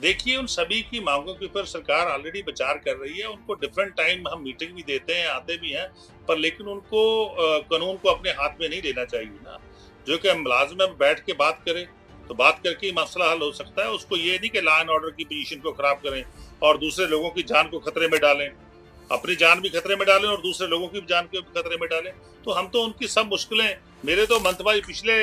देखिए, उन सभी की मांगों के ऊपर सरकार ऑलरेडी विचार कर रही है। उनको डिफरेंट टाइम हम मीटिंग भी देते हैं, आते भी हैं, पर लेकिन उनको कानून को अपने हाथ में नहीं लेना चाहिए ना। जो कि हम मुलाजम बैठ के बात करें तो बात करके ही मसला हल हो सकता है। उसको ये नहीं कि लॉ एंड ऑर्डर की पोजीशन को खराब करें और दूसरे लोगों की जान को खतरे में डालें। अपनी जान भी खतरे में डालें और दूसरे लोगों की जान को भी खतरे में डालें। तो हम तो उनकी सब मुश्किलें, मेरे तो मंतवाई पिछले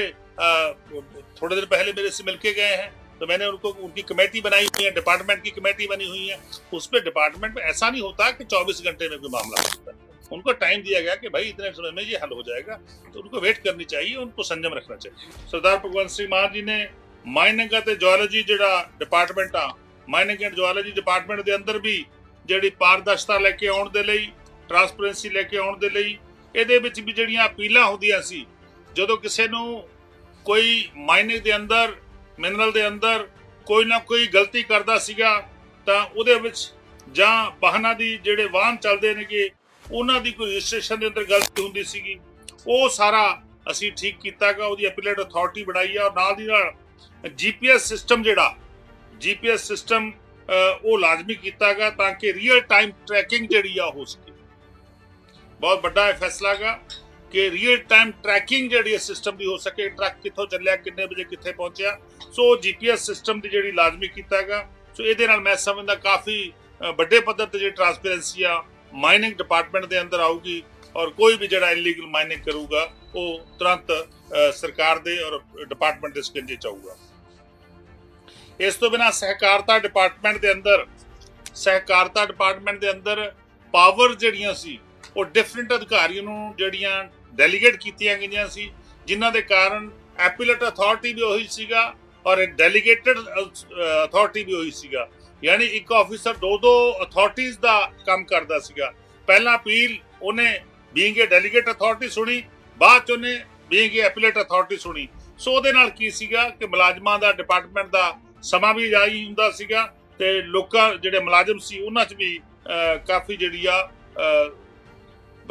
थोड़े देर पहले मेरे से मिलके गए हैं। तो मैंने उनको उनकी कमेटी बनाई हुई है डिपार्टमेंट की कमेटी बनी हुई है उस पर डिपार्टमेंट में ऐसा नहीं होता कि 24 घंटे में कोई मामला होता है उनको टाइम दिया गया कि भाई इतने समय में ये हल हो जाएगा तो उनको वेट करनी चाहिए उनको संयम रखना चाहिए सरदार भगवंत सिंह मान जी ਨੇ ਮਾਈਨਿੰਗ ਅਤੇ ਜੀਓਲੋਜੀ ਜਿਹੜਾ ਡਿਪਾਰਟਮੈਂਟ ਆ ਮਾਈਨਿੰਗ ਐਂਡ ਜੀਓਲੋਜੀ ਡਿਪਾਰਟਮੈਂਟ ਦੇ ਅੰਦਰ ਵੀ ਜਿਹੜੀ ਪਾਰਦਰਸ਼ਤਾ ਲੈ ਕੇ ਆਉਣ ਦੇ ਲਈ ਟਰਾਂਸਪੇਰੈਂਸੀ ਲੈ ਕੇ ਆਉਣ ਦੇ ਲਈ ਇਹਦੇ ਵਿੱਚ ਵੀ ਜਿਹੜੀਆਂ ਅਪੀਲਾਂ ਹੁੰਦੀਆਂ ਸੀ ਜਦੋਂ ਕਿਸੇ ਨੂੰ ਕੋਈ ਮਾਈਨਿੰਗ ਦੇ ਅੰਦਰ ਮਿਨਰਲ ਦੇ ਅੰਦਰ ਕੋਈ ਨਾ ਕੋਈ ਗਲਤੀ ਕਰਦਾ ਸੀਗਾ, ਤਾਂ ਉਹਦੇ ਵਿੱਚ ਜਾਂ ਵਾਹਨਾਂ ਦੀ ਜਿਹੜੇ ਵਾਹਨ ਚੱਲਦੇ ਨੇਗੇ ਉਹਨਾਂ ਦੀ ਕੋਈ ਰਜਿਸਟ੍ਰੇਸ਼ਨ ਦੇ ਅੰਦਰ ਗਲਤੀ ਹੁੰਦੀ ਸੀਗੀ, ਉਹ ਸਾਰਾ ਅਸੀਂ ਠੀਕ ਕੀਤਾਗਾ ਉਹਦੀ ਅਪੀਲੇਟ ਅਥਾਰਟੀ ਬਣਾਈ ਆ ਔਰ ਨਾਲ ਦੀ ਨਾਲ ਜੀਪੀਐਸ ਸਿਸਟਮ ਜਿਹੜਾ ਜੀਪੀਐਸ ਸਿਸਟਮ ਉਹ ਲਾਜ਼ਮੀ ਕੀਤਾਗਾ ਤਾਂ ਕਿ ਰੀਅਲ ਟਾਈਮ ਟਰੈਕਿੰਗ ਜਿਹੜੀ ਆ ਹੋ ਸਕੇ। ਬਹੁਤ ਵੱਡਾ ਇਹ ਫੈਸਲਾ ਗਾ। ਕਿ ਰੀਅਲ ਟਾਈਮ ਟਰੈਕਿੰਗ ਜਿਹੜੀ ਹੈ ਸਿਸਟਮ ਦੀ ਹੋ ਸਕੇ ਟਰੱਕ ਕਿੱਥੋਂ ਚੱਲਿਆ, ਕਿੰਨੇ ਵਜੇ ਕਿੱਥੇ ਪਹੁੰਚਿਆ। ਸੋ ਜੀਪੀਐਸ ਸਿਸਟਮ ਦੀ ਜਿਹੜੀ ਲਾਜ਼ਮੀ ਕੀਤਾ ਕੀਤਾਗਾ ਸੋ ਇਹਦੇ ਨਾਲ ਮੈਂ ਸਮਝਦਾ ਕਾਫੀ ਵੱਡੇ ਪੱਧਰ ਤੇ ਜਿਹੜੀ ਟਰਾਂਸਪੇਰੈਂਸੀ ਆ ਮਾਈਨਿੰਗ ਡਿਪਾਰਟਮੈਂਟ ਦੇ ਅੰਦਰ ਆਊਗੀ ਔਰ ਕੋਈ ਵੀ ਜਿਹੜਾ ਇਲੀਗਲ ਮਾਈਨਿੰਗ ਕਰੂਗਾ, ਉਹ ਤੁਰੰਤ ਸਰਕਾਰ ਦੇ ਔਰ ਡਿਪਾਰਟਮੈਂਟ ਦੇ ਸਕੰਜੇ ਚ ਆਊਗਾ। ਇਸ ਤੋਂ ਬਿਨਾ ਸਹਿਕਾਰਤਾ ਡਿਪਾਰਟਮੈਂਟ ਦੇ ਅੰਦਰ, ਸਹਿਕਾਰਤਾ ਡਿਪਾਰਟਮੈਂਟ ਦੇ ਅੰਦਰ ਪਾਵਰ ਜਿਹੜੀਆਂ ਸੀ, ਉਹ ਡਿਫਰੈਂਟ ਅਧਿਕਾਰੀਆਂ ਨੂੰ ਜਿਹੜੀਆਂ ਡੈਲੀਗੇਟ ਕੀਤੀਆਂ ਗਈਆਂ ਸੀ, ਜਿਨ੍ਹਾਂ ਦੇ ਕਾਰਨ ਐਪੀਲੇਟ ਅਥਾਰਟੀ ਵੀ ਉਹੀ ਸੀਗਾ ਔਰ ਡੈਲੀਗੇਟਡ ਅਥਾਰਟੀ ਵੀ ਉਹੀ ਸੀਗਾ। ਯਾਨੀ ਇੱਕ ਆਫੀਸਰ ਦੋ ਦੋ ਅਥਾਰਟੀਆਂ ਦਾ ਕੰਮ ਕਰਦਾ ਸੀਗਾ। ਪਹਿਲਾਂ ਅਪੀਲ ਉਹਨੇ ਬੀਇੰਗ ਅ ਡੈਲੀਗੇਟ ਅਥਾਰਟੀ ਸੁਣੀ, ਬਾਅਦ ਚ ਉਹਨੇ ਬੀਇੰਗ ਅ ਐਪੀਲੇਟ ਅਥਾਰਟੀ ਸੁਣੀ। ਸੋ ਉਹਦੇ ਨਾਲ ਕੀ ਸੀਗਾ ਕਿ ਮੁਲਾਜ਼ਮਾਂ ਦਾ ਡਿਪਾਰਟਮੈਂਟ ਦਾ ਸਮਾਂ ਵੀ ਜਾਈ ਹੁੰਦਾ ਸੀਗਾ ਤੇ ਲੋਕਾਂ ਜਿਹੜੇ ਮੁਲਾਜ਼ਮ ਸੀ, ਉਹਨਾਂ 'ਚ ਵੀ ਕਾਫੀ ਜਿਹੜੀ ਆ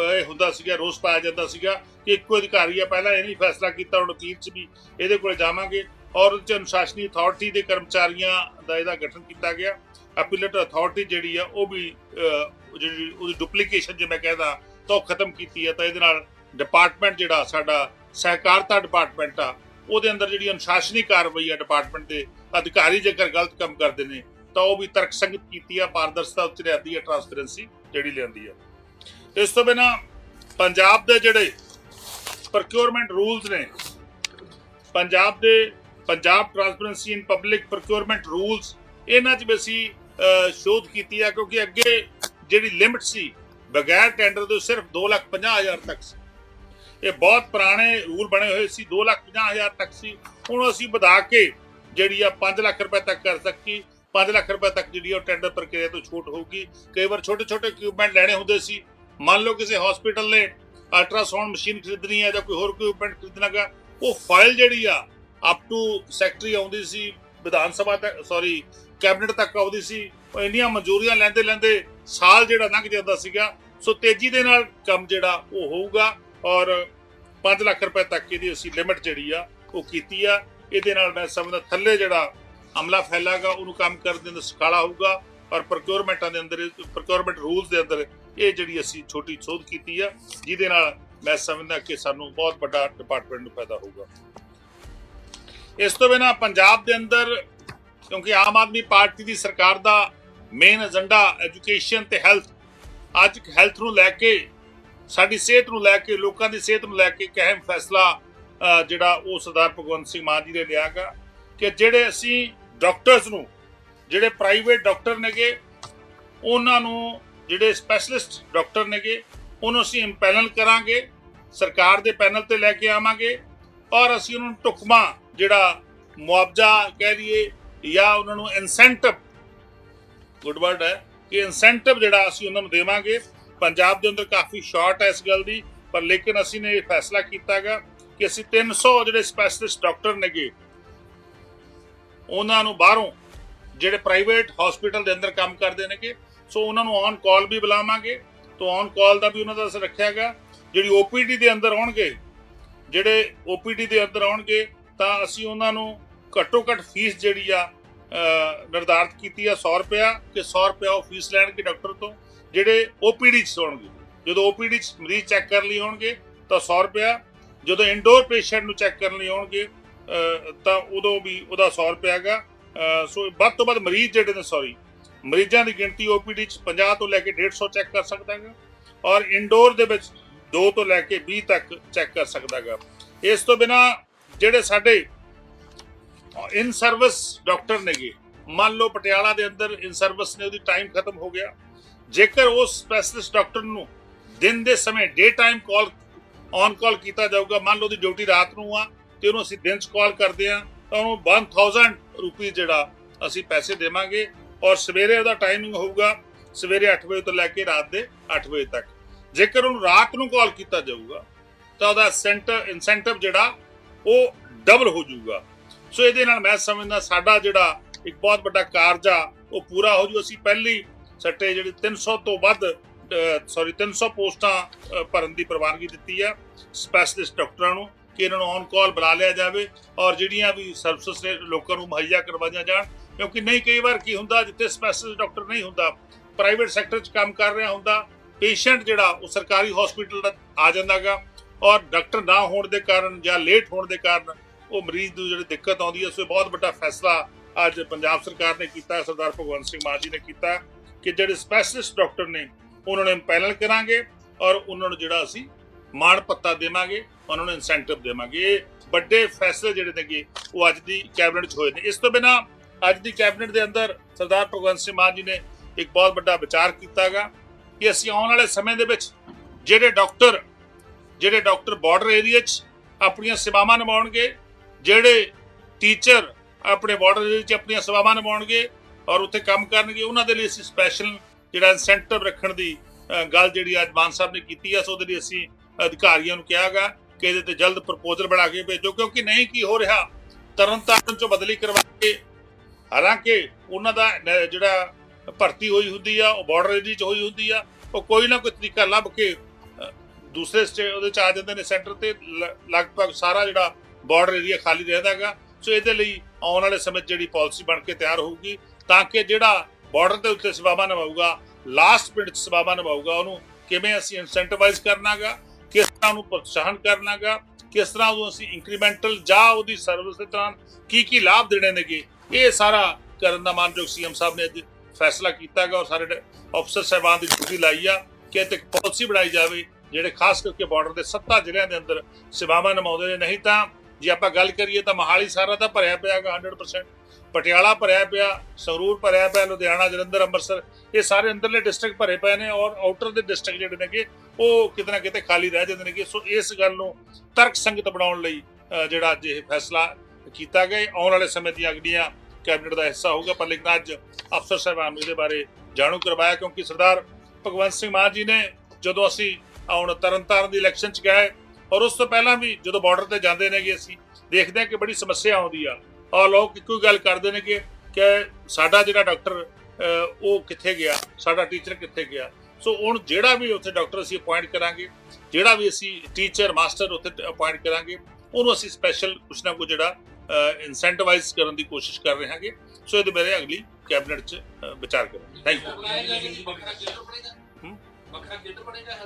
ਇਹ ਹੁੰਦਾ ਸੀਗਾ, ਰੋਸ ਪਾਇਆ ਜਾਂਦਾ ਸੀਗਾ ਕਿ ਇੱਕੋ ਅਧਿਕਾਰੀ ਆ, ਪਹਿਲਾਂ ਇਹ ਨਹੀਂ ਫੈਸਲਾ ਕੀਤਾ ਹੁਣ ਵਕੀਲ 'ਚ ਵੀ ਇਹਦੇ ਕੋਲ ਜਾਵਾਂਗੇ ਔਰ ਉਹਦੇ 'ਚ ਅਨੁਸ਼ਾਸਨੀ ਅਥਾਰਟੀ ਦੇ ਕਰਮਚਾਰੀਆਂ ਦਾ ਇਹਦਾ ਗਠਨ ਕੀਤਾ ਗਿਆ। ਅਪੀਲੇਟ ਅਥਾਰਟੀ ਜਿਹੜੀ ਆ, ਉਹ ਵੀ ਜਿਹੜੀ ਉਹਦੀ ਡੁਪਲੀਕੇਸ਼ਨ ਜੇ ਮੈਂ ਕਹਿੰਦਾ ਤਾਂ ਉਹ ਖਤਮ ਕੀਤੀ ਹੈ ਤਾਂ ਇਹਦੇ ਨਾਲ ਡਿਪਾਰਟਮੈਂਟ ਜਿਹੜਾ ਸਾਡਾ ਸਹਿਕਾਰਤਾ ਡਿਪਾਰਟਮੈਂਟ ਆ, ਉਹਦੇ ਅੰਦਰ ਜਿਹੜੀ ਅਨੁਸ਼ਾਸਨੀ ਕਾਰਵਾਈ ਆ ਡਿਪਾਰਟਮੈਂਟ ਦੇ ਅਧਿਕਾਰੀ ਜੇਕਰ ਗਲਤ ਕੰਮ ਕਰਦੇ ਨੇ, ਤਾਂ ਉਹ ਵੀ ਤਰਕਸੰਗਤ ਕੀਤੀ ਆ, ਪਾਰਦਰਸ਼ਤਾ ਉੱਤੇ ਲਿਆਂਦੀ ਆ ਟਰਾਂਸਪੇਰੈਂਸੀ ਜਿਹੜੀ ਲਿਆਂਦੀ ਆ। ਇਸ ਤੋਂ ਬਿਨਾ ਪੰਜਾਬ ਦੇ ਜਿਹੜੇ ਪ੍ਰੋਕਿਉਰਮੈਂਟ ਰੂਲਸ ਨੇ ਪੰਜਾਬ ਦੇ Punjab transparency in public procurement rules ਇਹਨਾਂ 'ਚ ਵੀ ਅਸੀਂ ਸ਼ੋਧ ਕੀਤੀ ਆ ਕਿਉਂਕਿ ਅੱਗੇ ਜਿਹੜੀ ਲਿਮਿਟ ਸੀ ਬਗੈਰ ਟੈਂਡਰ ਦੇ ਸਿਰਫ 2,50,000 ਤੱਕ ਸੀ। ਇਹ ਬਹੁਤ ਪੁਰਾਣੇ ਰੂਲ ਬਣੇ ਹੋਏ ਸੀ 2,50,000 ਤੱਕ ਸੀ। ਹੁਣ ਅਸੀਂ ਵਧਾ ਕੇ ਜਿਹੜੀ ਆ 5 ਲੱਖ ਰੁਪਏ ਤੱਕ ਕਰ ਸਕੀ। 5 ਲੱਖ ਰੁਪਏ ਤੱਕ ਜਿਹੜੀ ਆ ਉਹ ਟੈਂਡਰ ਪ੍ਰਕਿਰਿਆ ਤੋਂ ਛੋਟ ਹੋਊਗੀ। ਕਈ ਵਾਰ ਛੋਟੇ ਛੋਟੇ ਇਕਵਿਪਮੈਂਟ ਲੈਣੇ ਹੁੰਦੇ ਸੀ। ਮੰਨ ਲਓ ਕਿਸੇ ਹਸਪੀਟਲ ਨੇ ਅਲਟਰਾਸਾਊਂਡ ਮਸ਼ੀਨ ਖਰੀਦਣੀ ਹੈ ਜਾਂ ਕੋਈ ਹੋਰ ਕੋਈ ਇਕਵਿਪਮੈਂਟ ਖਰੀਦਣਾਗਾ ਉਹ ਫਾਈਲ ਜਿਹੜੀ ਆ ਅਪ ਟੂ ਸੈਕਟਰੀ ਆਉਂਦੀ ਸੀ, ਵਿਧਾਨ ਸਭਾ ਤੱਕ ਸੌਰੀ ਕੈਬਨਿਟ ਤੱਕ ਆਉਂਦੀ ਸੀ, ਉਹ ਇੰਨੀਆਂ ਮਨਜ਼ੂਰੀਆਂ ਲੈਂਦੇ ਲੈਂਦੇ ਸਾਲ ਜਿਹੜਾ ਲੰਘ ਜਾਂਦਾ ਸੀਗਾ, ਸੋ ਤੇਜ਼ੀ ਦੇ ਨਾਲ ਕੰਮ ਜਿਹੜਾ ਉਹ ਹੋਊਗਾ ਔਰ 5 ਲੱਖ ਰੁਪਏ ਤੱਕ ਇਹਦੀ ਅਸੀਂ ਲਿਮਿਟ ਜਿਹੜੀ ਆ, ਉਹ ਕੀਤੀ ਆ। ਇਹਦੇ ਨਾਲ ਮੈਂ ਸਮਝਦਾ ਥੱਲੇ ਜਿਹੜਾ ਅਮਲਾ ਫੈਲਾਗਾ, ਉਹਨੂੰ ਕੰਮ ਕਰਨ ਦੇ ਅੰਦਰ ਸਕਾਲਾ ਹੋਊਗਾ ਔਰ ਪ੍ਰੋਕਿਉਰਮੈਂਟਾਂ ਦੇ ਅੰਦਰ ਪ੍ਰੋਕਿਉਰਮੈਂਟ ਰੂਲਸ ਦੇ ਅੰਦਰ ਇਹ ਜਿਹੜੀ ਅਸੀਂ ਛੋਟੀ ਸੋਧ ਕੀਤੀ ਆ, ਜਿਹਦੇ ਨਾਲ ਮੈਂ ਸਮਝਦਾ ਕਿ ਸਾਨੂੰ ਬਹੁਤ ਵੱਡਾ ਡਿਪਾਰਟਮੈਂਟ ਨੂੰ ਫਾਇਦਾ ਹੋਊਗਾ। ਇਸ ਤੋਂ ਬਿਨਾ ਪੰਜਾਬ ਦੇ ਅੰਦਰ, ਕਿਉਂਕਿ ਆਮ ਆਦਮੀ ਪਾਰਟੀ ਦੀ ਸਰਕਾਰ ਦਾ ਮੇਨ ਏਜੰਡਾ ਐਜੂਕੇਸ਼ਨ ਤੇ ਹੈਲਥ ਅੱਜ ਹੈਲਥ ਨੂੰ ਲੈ ਕੇ, ਸਾਡੀ ਸਿਹਤ ਨੂੰ ਲੈ ਕੇ, ਲੋਕਾਂ ਦੀ ਸਿਹਤ ਨੂੰ ਲੈ ਕੇ ਇੱਕ ਅਹਿਮ ਫੈਸਲਾ ਜਿਹੜਾ ਉਹ ਸਰਦਾਰ ਭਗਵੰਤ ਸਿੰਘ ਮਾਨ ਜੀ ਨੇ ਲਿਆਗਾ ਕਿ ਜਿਹੜੇ ਅਸੀਂ ਡਾਕਟਰਸ ਨੂੰ, ਜਿਹੜੇ ਪ੍ਰਾਈਵੇਟ ਡਾਕਟਰ ਨੇਗੇ, ਉਹਨਾਂ ਨੂੰ ਜਿਹੜੇ ਸਪੈਸ਼ਲਿਸਟ ਡਾਕਟਰ ਨੇਗੇ, ਉਹਨੂੰ ਅਸੀਂ ਇੰਪੈਨਲ ਕਰਾਂਗੇ, ਸਰਕਾਰ ਦੇ ਪੈਨਲ ਤੇ ਲੈ ਕੇ ਆਵਾਂਗੇ ਔਰ ਅਸੀਂ ਉਹਨਾਂ ਨੂੰ ਟੁਕਮਾ ਜਿਹੜਾ ਮੁਆਵਜ਼ਾ ਕਹਿ ਲਈਏ ਜਾਂ ਉਹਨਾਂ ਨੂੰ ਇਨਸੈਂਟਿਵ ਗੁੱਡ ਵਰਡ ਹੈ ਕਿ ਇਨਸੈਂਟਿਵ ਜਿਹੜਾ ਅਸੀਂ ਉਹਨਾਂ ਨੂੰ ਦੇਵਾਂਗੇ। ਪੰਜਾਬ ਦੇ ਅੰਦਰ ਕਾਫੀ ਸ਼ਾਰਟ ਹੈ ਇਸ ਗੱਲ ਦੀ, ਪਰ ਲੇਕਿਨ ਅਸੀਂ ਨੇ ਇਹ ਫੈਸਲਾ ਕੀਤਾਗਾ ਕਿ ਅਸੀਂ 300 ਜਿਹੜੇ ਸਪੈਸ਼ਲਿਸਟ ਡਾਕਟਰ ਨੇਗੇ, ਉਹਨਾਂ ਨੂੰ ਬਾਹਰੋਂ ਜਿਹੜੇ ਪ੍ਰਾਈਵੇਟ ਹਸਪੀਟਲ ਦੇ ਅੰਦਰ ਕੰਮ ਕਰਦੇ ਨੇਗੇ ਸੋ ਉਹਨਾਂ ਨੂੰ ਔਨ ਕਾਲ ਵੀ ਬੁਲਾਵਾਂਗੇ। ਤੋਂ ਔਨ ਕਾਲ ਦਾ ਵੀ ਉਹਨਾਂ ਦਾ ਅਸਰ ਰੱਖਿਆਗਾ ਜਿਹੜੀ ਓਪੀਡੀ ਦੇ ਅੰਦਰ ਆਉਣਗੇ, ਜਿਹੜੇ ਓਪੀਡੀ ਦੇ ਅੰਦਰ ਆਉਣਗੇ, ਤਾਂ ਅਸੀਂ ਉਹਨਾਂ ਨੂੰ ਘੱਟੋ ਘੱਟ ਫੀਸ ਜਿਹੜੀ ਆ ਨਿਰਧਾਰਤ ਕੀਤੀ ਆ 100 ਰੁਪਿਆ ਕਿ 100 ਰੁਪਿਆ ਉਹ ਫੀਸ ਲੈਣਗੇ ਡਾਕਟਰ ਤੋਂ, ਜਿਹੜੇ ਓਪੀਡੀ ਚ ਹੋਣਗੇ ਜਦੋਂ ਓਪੀਡੀ ਚ ਮਰੀਜ਼ ਚੈੱਕ ਕਰਨ ਲਈ ਹੋਣਗੇ ਤਾਂ 100 ਰੁਪਿਆ ਜਦੋਂ ਇਨਡੋਰ ਪੇਸ਼ੈਂਟ ਨੂੰ ਚੈੱਕ ਕਰਨ ਲਈ ਆਉਣਗੇ ਤਾਂ ਉਦੋਂ ਵੀ ਉਹਦਾ 100 ਰੁਪਿਆ ਹੈਗਾ। ਸੋ ਵੱਧ ਤੋਂ ਵੱਧ ਮਰੀਜ਼ ਜਿਹੜੇ ਨੇ ਸੌਰੀ ਮਰੀਜ਼ਾਂ ਦੀ ਗਿਣਤੀ ਓਪੀਡੀ ਚ 50 ਤੋਂ ਲੈ ਕੇ 150 ਚੈੱਕ ਕਰ ਸਕਦਾ ਹੈਗਾ। ਔਰ ਇਨਡੋਰ ਦੇ ਵਿੱਚ 2 ਤੋਂ ਲੈ ਕੇ 20 ਤੱਕ ਚੈੱਕ ਕਰ ਸਕਦਾ ਹੈਗਾ। ਇਸ ਤੋਂ ਬਿਨਾ ਜਿਹੜੇ ਸਾਡੇ ਇਨ ਸਰਵਿਸ ਡਾਕਟਰ ਨੇਗੇ, ਮੰਨ ਲਓ ਪਟਿਆਲਾ ਦੇ ਅੰਦਰ ਇਨ ਸਰਵਿਸ ਨੇ ਉਹਦੀ ਟਾਈਮ ਖਤਮ ਹੋ ਗਿਆ। ਜੇਕਰ ਉਸ ਸਪੈਸ਼ਲਿਸਟ ਡਾਕਟਰ ਨੂੰ ਦਿਨ ਦੇ ਸਮੇਂ ਡੇ ਟਾਈਮ ਕਾਲ ਔਨ ਕਾਲ ਕੀਤਾ ਜਾਊਗਾ, ਮੰਨ ਲਓ ਉਹਦੀ ਡਿਊਟੀ ਰਾਤ ਨੂੰ ਆ, ਤੇ ਉਹਨੂੰ ਅਸੀਂ ਦਿਨ 'ਚ ਕਾਲ ਕਰਦੇ ਆ, ਤਾਂ ਉਹਨੂੰ 1000 ਰੁਪਏ ਜਿਹੜਾ ਅਸੀਂ ਪੈਸੇ ਦੇਵਾਂਗੇ। ਔਰ ਸਵੇਰੇ ਉਹਦਾ ਟਾਈਮਿੰਗ ਹੋਊਗਾ ਸਵੇਰੇ 8 ਵਜੇ ਤੋਂ ਲੈ ਕੇ ਰਾਤ ਦੇ 8 ਵਜੇ ਤੱਕ। ਜੇਕਰ ਉਹਨੂੰ ਰਾਤ ਨੂੰ ਕਾਲ ਕੀਤਾ ਜਾਊਗਾ, ਤਾਂ ਉਹਦਾ ਸੈਂਟਰ ਇਨਸੈਂਟਿਵ ਜਿਹੜਾ, ਉਹ ਡਬਲ ਹੋ ਜਾਊਗਾ। ਸੋ ਇਹਦੇ ਨਾਲ ਮੈਂ ਸਮਝਦਾ, ਸਾਡਾ ਜਿਹੜਾ ਇੱਕ ਬਹੁਤ ਵੱਡਾ ਕਾਰਜ ਆ, ਉਹ ਪੂਰਾ ਹੋ ਜੂ। ਅਸੀਂ ਪਹਿਲੀ ਸੱਟੇ ਜਿਹੜੀ 300 ਤੋਂ ਵੱਧ ਸੌਰੀ 300 ਪੋਸਟਾਂ ਭਰਨ ਦੀ ਪ੍ਰਵਾਨਗੀ ਦਿੱਤੀ ਆ ਸਪੈਸ਼ਲਿਸਟ ਡਾਕਟਰਾਂ ਨੂੰ ਕਿ ਇਹਨਾਂ ਨੂੰ ਔਨ ਕਾਲ ਬੁਲਾ ਲਿਆ ਜਾਵੇ ਔਰ ਜਿਹੜੀਆਂ ਵੀ ਸਰਵਿਸਿਜ਼ ਨੇ, ਲੋਕਾਂ ਨੂੰ ਮੁਹੱਈਆ ਕਰਵਾਈਆਂ ਜਾਣ। ਕਿਉਂਕਿ ਨਹੀਂ ਕਈ ਵਾਰ ਕੀ ਹੁੰਦਾ, ਜਿੱਥੇ ਸਪੈਸ਼ਲਿਸਟ ਡਾਕਟਰ ਨਹੀਂ ਹੁੰਦਾ ਪ੍ਰਾਈਵੇਟ ਸੈਕਟਰ 'ਚ ਕੰਮ ਕਰ ਰਿਹਾ ਹੁੰਦਾ ਪੇਸ਼ੈਂਟ ਜਿਹੜਾ ਉਹ ਸਰਕਾਰੀ ਹਸਪੀਟਲ ਦਾ ਆ ਜਾਂਦਾਗਾ ਔਰ ਡਾਕਟਰ ਨਾ ਹੋਣ ਦੇ ਕਾਰਨ ਜਾਂ ਲੇਟ ਹੋਣ ਦੇ ਕਾਰਨ ਉਹ ਮਰੀਜ਼ ਨੂੰ ਜਿਹੜੀ ਦਿੱਕਤ ਆਉਂਦੀ ਹੈ ਸੋ ਇਹ ਬਹੁਤ ਵੱਡਾ ਫੈਸਲਾ ਅੱਜ ਪੰਜਾਬ ਸਰਕਾਰ ਨੇ ਕੀਤਾ ਸਰਦਾਰ ਭਗਵੰਤ ਸਿੰਘ ਮਾਨ ਜੀ ਨੇ ਕੀਤਾ ਕਿ ਜਿਹੜੇ ਸਪੈਸ਼ਲਿਸਟ ਡਾਕਟਰ ਨੇ, ਉਹਨਾਂ ਨੂੰ ਪੈਨਲ ਕਰਾਂਗੇ ਔਰ ਉਹਨਾਂ ਨੂੰ ਜਿਹੜਾ ਅਸੀਂ ਮਾਣ ਪੱਤਾ ਦੇਵਾਂਗੇ, ਉਹਨਾਂ ਨੂੰ ਇਨਸੈਂਟਿਵ ਦੇਵਾਂਗੇ। ਇਹ ਵੱਡੇ ਫੈਸਲੇ ਜਿਹੜੇ ਨੇਗੇ, ਉਹ ਅੱਜ ਦੀ ਕੈਬਨਿਟ 'ਚ ਹੋਏ ਨੇ। ਇਸ ਤੋਂ ਬਿਨਾ ਅੱਜ ਦੀ ਕੈਬਨਿਟ ਦੇ ਅੰਦਰ ਸਰਦਾਰ ਭਗਵੰਤ ਸਿੰਘ ਮਾਨ ਜੀ ਨੇ ਇੱਕ ਬਹੁਤ ਵੱਡਾ ਵਿਚਾਰ ਕੀਤਾਗਾ ਕਿ ਅਸੀਂ ਆਉਣ ਵਾਲੇ ਸਮੇਂ ਦੇ ਵਿੱਚ ਜਿਹੜੇ ਡਾਕਟਰ ਜਿਹੜੇ ਡਾਕਟਰ ਬਾਰਡਰ ਏਰੀਆ 'ਚ ਆਪਣੀਆਂ ਸੇਵਾਵਾਂ ਨਿਭਾਉਣਗੇ, ਜਿਹੜੇ ਟੀਚਰ ਆਪਣੇ ਬਾਰਡਰ ਏਰੀਆ 'ਚ ਆਪਣੀਆਂ ਸੇਵਾਵਾਂ ਨਿਭਾਉਣਗੇ ਔਰ ਉੱਥੇ ਕੰਮ ਕਰਨਗੇ, ਉਹਨਾਂ ਦੇ ਲਈ ਅਸੀਂ ਸਪੈਸ਼ਲ ਜਿਹੜਾ ਇਨਸੈਂਟਿਵ ਰੱਖਣ ਦੀ ਗੱਲ ਜਿਹੜੀ ਅੱਜ ਮਾਨ ਸਾਹਿਬ ਨੇ ਕੀਤੀ ਹੈ ਸੋ ਉਹਦੇ ਲਈ ਅਸੀਂ ਅਧਿਕਾਰੀਆਂ ਨੂੰ ਕਿਹਾਗਾ ਕਿ ਇਹਦੇ ਤੇ ਜਲਦ ਪ੍ਰਪੋਜ਼ਲ ਬਣਾ ਕੇ ਭੇਜੋ, ਕਿਉਂਕਿ ਨਹੀਂ ਕੀ ਹੋ ਰਿਹਾ, ਤਰਨਤਾਰਨ ਚੋਂ ਬਦਲੀ ਕਰਵਾ ਕੇ ਹਾਲਾਂਕਿ ਉਹਨਾਂ ਦਾ ਜਿਹੜਾ ਭਰਤੀ ਹੋਈ ਹੁੰਦੀ ਆ, ਉਹ ਬਾਰਡਰ ਏਰੀਆ 'ਚ ਹੋਈ ਹੁੰਦੀ ਆ, ਉਹ ਕੋਈ ਨਾ ਕੋਈ ਤਰੀਕਾ ਲੱਭ ਕੇ ਦੂਸਰੇ ਸਟੇ ਉਹਦੇ ਚ ਆ ਜਾਂਦੇ ਨੇ ਸੈਂਟਰ ਤੇ, ਲ- ਲਗਭਗ ਸਾਰਾ ਜਿਹੜਾ ਬਾਰਡਰ ਏਰੀਆ ਖਾਲੀ ਰਹਿੰਦਾਗਾ ਸੋ ਇਹਦੇ ਲਈ ਆਉਣ ਵਾਲੇ ਸਮੇਂ 'ਚ ਜਿਹੜੀ ਪਾਲਿਸੀ ਬਣ ਕੇ ਤਿਆਰ ਹੋਊਗੀ, ਤਾਂ ਕਿ ਜਿਹੜਾ ਬਾਰਡਰ ਦੇ ਉੱਤੇ ਸੇਵਾਵਾਂ ਨਿਭਾਊਗਾ ਲਾਸਟ ਪਿੰਡ 'ਚ ਸੇਵਾਵਾਂ ਨਿਭਾਊਗਾ, ਉਹਨੂੰ ਕਿਵੇਂ ਅਸੀਂ ਇਨਸੈਂਟੀਵਾਈਜ਼ ਕਰਨਾਗਾ, ਕਿਸ ਤਰ੍ਹਾਂ ਉਹਨੂੰ ਪ੍ਰੋਤਸਾਹਨ ਕਰਨਾਗਾ, ਕਿਸ ਤਰ੍ਹਾਂ ਉਹਨੂੰ ਅਸੀਂ ਇੰਕਰੀਮੈਂਟਲ ਜਾਂ ਉਹਦੀ ਸਰਵਿਸ ਦੇ ਦੌਰਾਨ ਕੀ ਕੀ ਲਾਭ ਦੇਣੇ ਨੇਗੇ ਇਹ ਸਾਰਾ ਕਰਨ ਦਾ ਮਾਨਯੋਗ ਸੀਐਮ ਸਾਹਿਬ ਨੇ ਅੱਜ ਫੈਸਲਾ ਕੀਤਾ ਕੀਤਾਗਾ ਔਰ ਸਾਰੇ ਅਫਸਰ ਸਾਹਿਬਾਨ ਦੀ ਡਿਊਟੀ ਲਾਈ ਆ ਕਿ ਇਹ ਤੇ ਪਾਲਿਸੀ ਬਣਾਈ ਜਾਵੇ ਜਿਹੜੇ ਖਾਸ ਕਰਕੇ ਬਾਰਡਰ ਦੇ ਸੱਤਾ ਜ਼ਿਲ੍ਹਿਆਂ ਦੇ ਅੰਦਰ ਸੇਵਾਵਾਂ ਨਿਭਾਉਂਦੇ ਨੇ। ਨਹੀਂ ਤਾਂ ਜੇ ਆਪਾਂ ਗੱਲ ਕਰੀਏ ਤਾਂ ਮਹਾਲੀ ਸਾਰਾ ਤਾਂ ਭਰਿਆ ਪਿਆਗਾ 100% ਪਟਿਆਲਾ ਭਰਿਆ ਪਿਆ, ਸੰਗਰੂਰ ਭਰਿਆ ਪਿਆ, ਲੁਧਿਆਣਾ, ਜਲੰਧਰ, ਅੰਮ੍ਰਿਤਸਰ, ਇਹ ਸਾਰੇ ਅੰਦਰਲੇ ਡਿਸਟ੍ਰਿਕਟ ਭਰੇ ਪਏ ਨੇ ਔਰ ਆਊਟਰ ਦੇ ਡਿਸਟ੍ਰਿਕਟ ਜਿਹੜੇ ਨੇਗੇ, ਉਹ ਕਿਤੇ ਨਾ ਕਿਤੇ ਖਾਲੀ ਰਹਿ ਜਾਂਦੇ ਨੇਗੇ। ਸੋ ਇਸ ਗੱਲ ਨੂੰ ਤਰਕ ਸੰਗਤ ਬਣਾਉਣ ਲਈ ਜਿਹੜਾ ਅੱਜ ਇਹ ਫੈਸਲਾ ਕੀਤਾ ਗਿਆ ਆਉਣ ਵਾਲੇ ਸਮੇਂ ਦੀਆਂ ਅਗਲੀਆਂ ਕੈਬਨਿਟ ਦਾ ਹਿੱਸਾ ਹੋਊਗਾ, ਪਰ ਲੇਕਿਨ ਅੱਜ ਅਫਸਰ ਸਾਹਿਬਾਨ ਨੂੰ ਇਹਦੇ ਬਾਰੇ ਜਾਣੂ ਕਰਵਾਇਆ, ਕਿਉਂਕਿ ਸਰਦਾਰ ਭਗਵੰਤ ਸਿੰਘ ਮਾਨ ਜੀ ਨੇ ਜਦੋਂ ਅਸੀਂ ਹੁਣ ਤਰਨਤਾਰਨ ਦੀ ਇਲੈਕਸ਼ਨ ਚ ਗਏ, ਔਰ ਉਸ ਤੋਂ ਪਹਿਲਾਂ ਵੀ ਜਦੋਂ ਬਾਰਡਰ ਤੇ ਜਾਂਦੇ ਨੇਗੇ ਅਸੀਂ, ਦੇਖਦੇ ਹਾਂ ਕਿ ਬੜੀ ਸਮੱਸਿਆ ਆਉਂਦੀ ਆ। ਔਰ ਲੋਕ ਇੱਕੋ ਹੀ ਗੱਲ ਕਰਦੇ ਨੇ ਕਿ ਕਿ ਸਾਡਾ ਜਿਹੜਾ ਡਾਕਟਰ ਉਹ ਕਿੱਥੇ ਗਿਆ? ਸਾਡਾ ਟੀਚਰ ਕਿੱਥੇ ਗਿਆ? ਸੋ ਹੁਣ ਜਿਹੜਾ ਵੀ ਉੱਥੇ ਡਾਕਟਰ ਅਸੀਂ ਅਪਾਇੰਟ ਕਰਾਂਗੇ, ਜਿਹੜਾ ਵੀ ਅਸੀਂ ਟੀਚਰ, ਮਾਸਟਰ ਉੱਥੇ ਅਪਾਇੰਟ ਕਰਾਂਗੇ, ਉਹਨੂੰ ਅਸੀਂ ਸਪੈਸ਼ਲ ਕੁਛ ਨਾ ਕੁਛ ਜਿਹੜਾ ਇਨਸੈਂਟੀਵਾਈਜ਼ ਕਰਨ ਦੀ ਕੋਸ਼ਿਸ਼ ਕਰ ਰਹੇ ਹਾਂਗੇ ਸੋ ਇਹਦੇ ਬਾਰੇ ਅਗਲੀ ਕੈਬਨਿਟ 'ਚ ਵਿਚਾਰ ਕਰਾਂਗੇ। ਥੈਂਕ ਯੂ ਵੱਖਰਾ ਕੇਂਦਰ ਬਣੇਗਾ? ਵੱਖਰਾ ਕੇਂਦਰ ਬਣੇਗਾ?